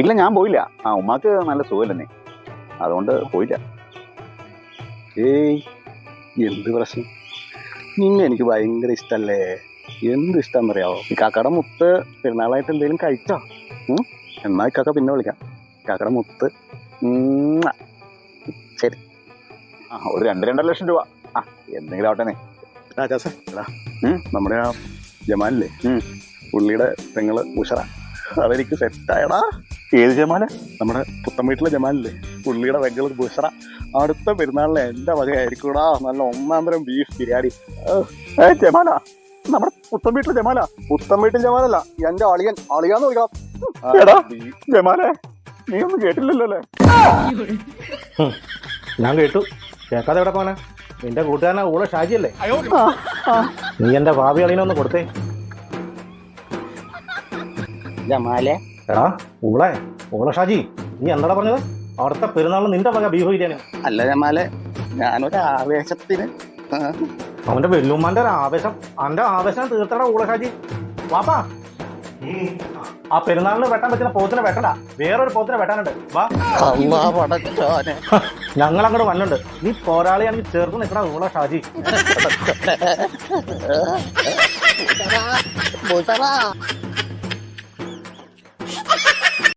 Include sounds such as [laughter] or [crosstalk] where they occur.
ഇല്ല ഞാൻ പോയില്ല. ആ ഉമ്മാക്ക് നല്ല സുഖമില്ലെന്നേ അതുകൊണ്ട് പോയില്ല. ഏയ് എന്ത് പ്രശ്നം? നിന്നെ എനിക്ക് ഭയങ്കര ഇഷ്ടല്ലേ? എന്ത് ഇഷ്ടമെന്നറിയാവോ ഈ കാക്കയുടെ മുത്ത് പെരുന്നാളായിട്ട് എന്തെങ്കിലും കഴിച്ചോ? എന്നാൽ എന്നാ ഈ കാക്ക പിന്നെ വിളിക്കാം. കാക്കയുടെ മുത്ത്. ശരി. ആ ഒരു രണ്ട് രണ്ടര ലക്ഷം രൂപ. ആ എന്തെങ്കിലും ആവട്ടെ നമ്മുടെ ആ ജമാലില്ലേ. പുള്ളിയുടെ പെങ്ങൾ ഉഷറ. അതെനിക്ക് സെറ്റായടാ ഏത് ജമാല? നമ്മുടെ പുത്തൻ വീട്ടിലെ ജമാലില്ലേ? പുള്ളിയുടെ പെങ്ങൾ ബുഷറ അടുത്ത പെരുന്നാളിന് എന്റെ വകയായിരിക്കൂടാ. നല്ല ഒന്നാം തരം ബീഫ് ബിരിയാണി. ഏ ജമാല. നമ്മുടെ പുത്തൻ വീട്ടിലെ ജമാല. പുത്തൻ വീട്ടിൽ ജമാലല്ല എന്റെ അളിയൻ. അളിയാന്ന് വിളിക്കാം എടാ ജമാലെ നീ ഒന്നും കേട്ടില്ലല്ലോ അല്ലേ? ഞാൻ കേട്ടു. കേൾക്കാതെ എവിടെ പോനെ നിന്റെ കൂട്ടുകാരനാ ഊള ഷാജിയല്ലേ? നീ എന്റെ ഭാവി അളിയനൊന്ന് കൊടുത്തേ. ജമാലെ എടാ ഊളെ ഊള ഷാജി നീ എന്താടാ പറഞ്ഞത്? അവിടുത്തെ പെരുന്നാൾ നിന്റെ വക ബീഫ് ബിരിയാണി അല്ല ജമാലെ ഞാനൊരു ആവേശത്തിന് അവന്റെ വെല്ലുമ്മാന്റെ ഒരു ആവേശം അവന്റെ ആവേശം തീർത്തടാ ഊള ഷാജി. വാപ്പാ ആ പെരുന്നാളിന് വെട്ടാൻ പറ്റുന്ന പോത്തിനെ വെട്ടണ്ട. വേറൊരു പോത്തിനെ വെട്ടാനുണ്ട്. വാ. ഞങ്ങൾ അങ്ങോട്ട് വന്നുണ്ട് നീ പോരാളിയാണെങ്കിൽ ചേർത്ത് നിൽക്കണ ഊള ഷാജി. [laughs]